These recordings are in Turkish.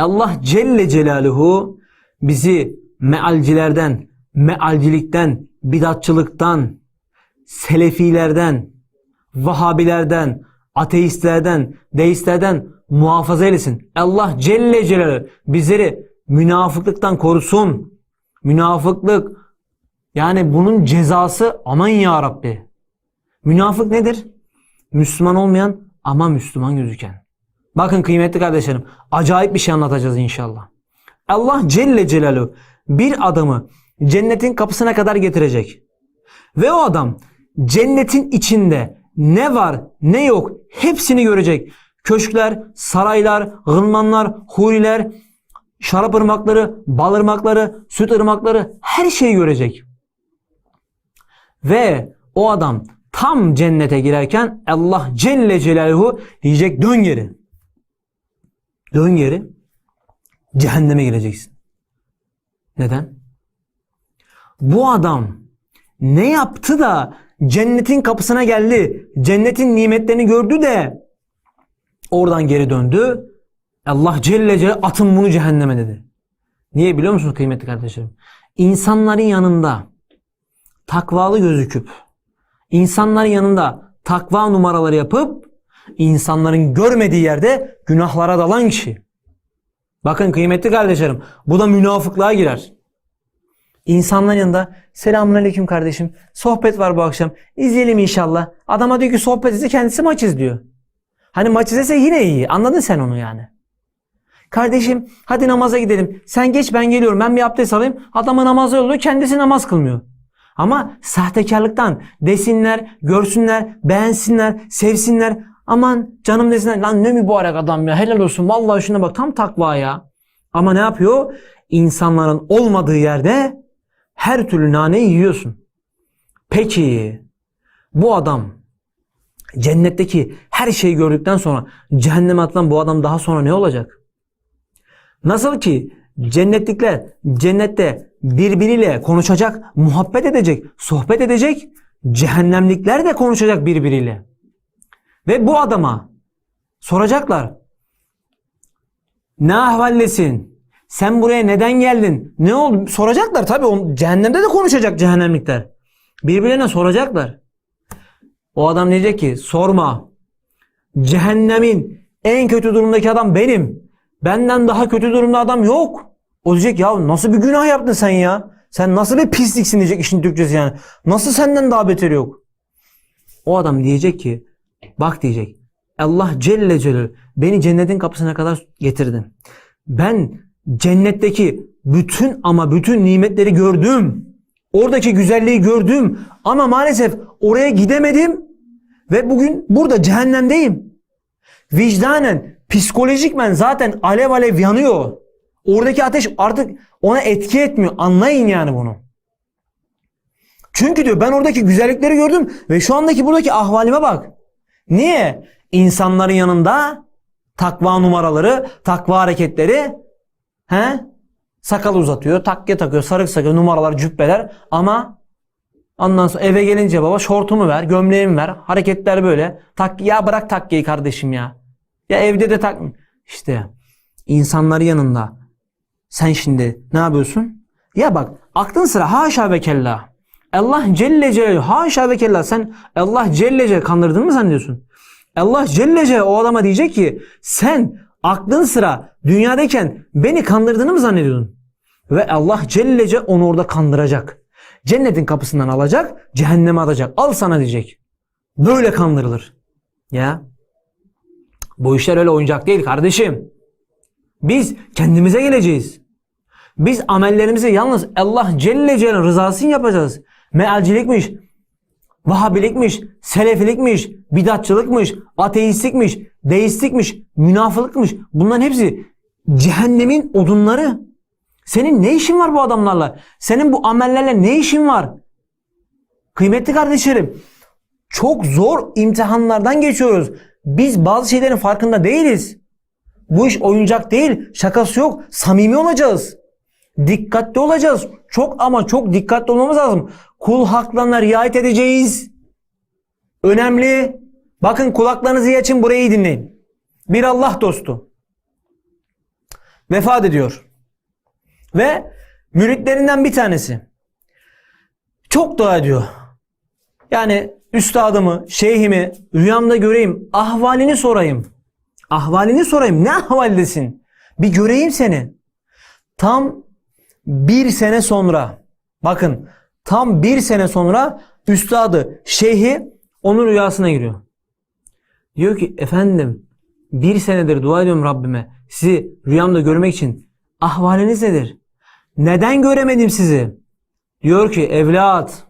Allah Celle Celaluhu bizi mealcilerden, mealcilikten, bidatçılıktan, selefilerden, Vahabilerden, ateistlerden, deistlerden muhafaza eylesin. Allah Celle Celaluhu bizleri münafıklıktan korusun. Münafıklık yani bunun cezası aman ya Rabbi. Münafık nedir? Müslüman olmayan ama Müslüman gözüken. Bakın kıymetli kardeşlerim acayip bir şey anlatacağız inşallah. Allah Celle Celaluhu bir adamı cennetin kapısına kadar getirecek. Ve o adam cennetin içinde ne var ne yok hepsini görecek. Köşkler, saraylar, gılmanlar, huriler, şarap ırmakları, bal ırmakları, süt ırmakları her şeyi görecek. Ve o adam tam cennete girerken Allah Celle Celaluhu diyecek dön geri. Dön geri. Cehenneme gireceksin. Neden? Bu adam ne yaptı da cennetin kapısına geldi. Cennetin nimetlerini gördü de oradan geri döndü. Allah Celle Celaluhu atın bunu cehenneme dedi. Niye biliyor musunuz kıymetli kardeşlerim? İnsanların yanında takvalı gözüküp insanların yanında takva numaraları yapıp insanların görmediği yerde günahlara dalan kişi. Bakın kıymetli kardeşlerim bu da münafıklığa girer. İnsanların yanında selamünaleyküm kardeşim sohbet var bu akşam izleyelim inşallah. Adama diyor ki sohbet ise kendisi maç izliyor. Hani maç izlese yine iyi anladın sen onu yani. Kardeşim hadi namaza gidelim. Sen geç ben geliyorum. Ben bir abdest alayım. Adamı namaza yolluyor. Kendisi namaz kılmıyor. Ama sahtekarlıktan desinler, görsünler, beğensinler, sevsinler. Aman canım desinler. Lan ne mübarek adam ya. Helal olsun. Vallahi şuna bak tam takva ya. Ama ne yapıyor? İnsanların olmadığı yerde her türlü naneyi yiyorsun. Peki bu adam cennetteki her şeyi gördükten sonra cehenneme atılan bu adam daha sonra ne olacak? Nasıl ki cennetlikler cennette birbiriyle konuşacak, muhabbet edecek, sohbet edecek, cehennemlikler de konuşacak birbiriyle. Ve bu adama soracaklar. Ne ahvallesin? Sen buraya neden geldin? Ne oldu? Soracaklar tabii. On, cehennemde de konuşacak cehennemlikler. Birbirlerine soracaklar. O adam diyecek ki sorma. Cehennemin en kötü durumdaki adam benim. Benden daha kötü durumda adam yok. O diyecek ya nasıl bir günah yaptın sen ya? Sen nasıl bir pisliksin diyecek işin Türkçesi yani. Nasıl senden daha beteri yok? O adam diyecek ki bak diyecek. Allah Celle Celaluhu beni cennetin kapısına kadar getirdin. Ben cennetteki bütün ama bütün nimetleri gördüm. Oradaki güzelliği gördüm. Ama maalesef oraya gidemedim. Ve bugün burada cehennemdeyim. Vicdanen, psikolojikmen zaten alev alev yanıyor. Oradaki ateş artık ona etki etmiyor. Anlayın yani bunu. Çünkü diyor ben oradaki güzellikleri gördüm ve şu andaki buradaki ahvalime bak. Niye? İnsanların yanında takva numaraları, takva hareketleri he? Sakal uzatıyor, takke takıyor, sarık sakıyor, numaralar, cübbeler ama ondan sonra eve gelince baba şortumu ver, gömleğimi ver. Hareketler böyle. Tak ya bırak takkeyi kardeşim ya. Ya evde de tak işte insanların yanında sen şimdi ne yapıyorsun? Ya bak aklın sıra haşa ve kella. Allah Celle Celaluhu haşa ve kella sen Allah Celle Celaluhu kandırdın mı zannediyorsun? Allah Celle Celaluhu o adama diyecek ki sen aklın sıra dünyadayken beni kandırdığını mı zannediyordun? Ve Allah Celle Celaluhu onu orada kandıracak. Cennetin kapısından alacak, cehenneme atacak. Al sana diyecek. Böyle kandırılır. Ya. Bu işler öyle oyuncak değil kardeşim. Biz kendimize geleceğiz. Biz amellerimizi yalnız Allah Celle Celaluhu rızası için yapacağız. Mealcilikmiş, Vahabilikmiş, Selefilikmiş, bidatçılıkmış, ateistlikmiş, deistlikmiş, münafılıkmış. Bunların hepsi cehennemin odunları. Senin ne işin var bu adamlarla? Senin bu amellerle ne işin var? Kıymetli kardeşlerim, çok zor imtihanlardan geçiyoruz. Biz bazı şeylerin farkında değiliz. Bu iş oyuncak değil, şakası yok. Samimi olacağız. Dikkatli olacağız. Çok ama çok dikkatli olmamız lazım. Kul haklarına riayet edeceğiz. Önemli. Bakın kulaklarınızı iyi açın burayı iyi dinleyin. Bir Allah dostu. vefat ediyor. Ve müritlerinden bir tanesi çok dua ediyor. Yani üstadımı, şeyhimi rüyamda göreyim, ahvalini sorayım. Ahvalini sorayım. Ne ahvaldesin? Bir göreyim seni. Tam bir sene sonra, bakın tam bir sene sonra üstadı, şeyhi onun rüyasına giriyor. Diyor ki efendim bir senedir dua ediyorum Rabbime sizi rüyamda görmek için. Ahvaliniz nedir? Neden göremedim sizi? Diyor ki evlat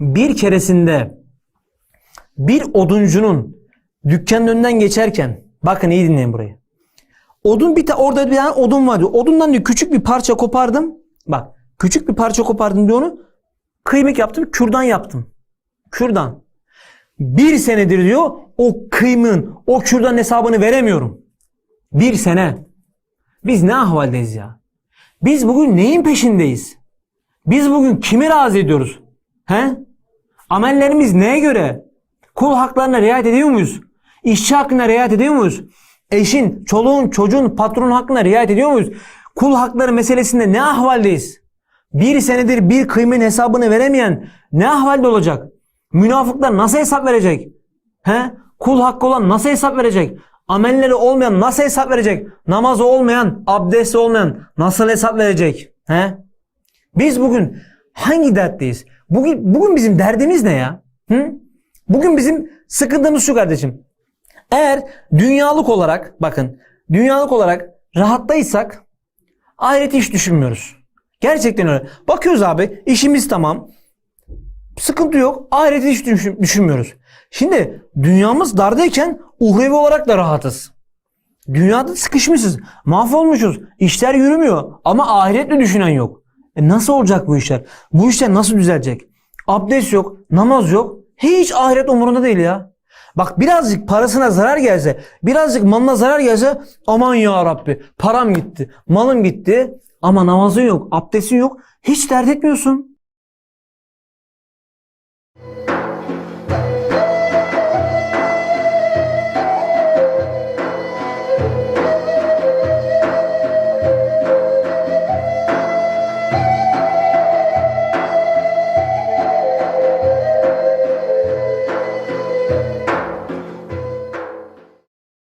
bir keresinde bir oduncunun dükkanın önünden geçerken bakın iyi dinleyin burayı. Odun bir ta orada bir tane odun var diyor. Odundan diyor küçük bir parça kopardım. Bak küçük bir parça kopardım diyor onu. Kıymık yaptım, kürdan yaptım. Kürdan. Bir senedir diyor o kıymığın, o kürdan hesabını veremiyorum. Bir sene. Biz ne ahvaldeyiz ya? Biz bugün neyin peşindeyiz? Biz bugün kimi razı ediyoruz? He? Amellerimiz neye göre? Kul haklarına riayet ediyor muyuz? İşçi hakkına riayet ediyor muyuz? Eşin, çoluğun, çocuğun, patronun hakkına riayet ediyor muyuz? Kul hakları meselesinde ne ahvaldeyiz? Bir senedir bir kıymetin hesabını veremeyen ne ahvalde olacak? Münafıklar nasıl hesap verecek? He? Kul hakkı olan nasıl hesap verecek? Amelleri olmayan nasıl hesap verecek? Namazı olmayan, abdesti olmayan nasıl hesap verecek? He? Biz bugün hangi dertteyiz? Bugün, bugün bizim derdimiz ne ya? Hı? Bugün bizim sıkıntımız şu kardeşim. Eğer dünyalık olarak bakın dünyalık olarak rahattaysak ahireti hiç düşünmüyoruz. Gerçekten öyle. Bakıyoruz abi işimiz tamam. Sıkıntı yok. Ahireti hiç düşün- düşünmüyoruz. Şimdi dünyamız dardayken uhrevi olarak da rahatız. Dünyada sıkışmışız. Mahvolmuşuz. İşler yürümüyor. Ama ahiretle düşünen yok. E nasıl olacak bu işler? Bu işler nasıl düzelecek? Abdest yok, namaz yok. Hiç ahiret umurunda değil ya. Bak birazcık parasına zarar gelse, birazcık malına zarar gelse aman ya Rabbi param gitti, malım gitti ama namazın yok, abdestin yok. Hiç dert etmiyorsun.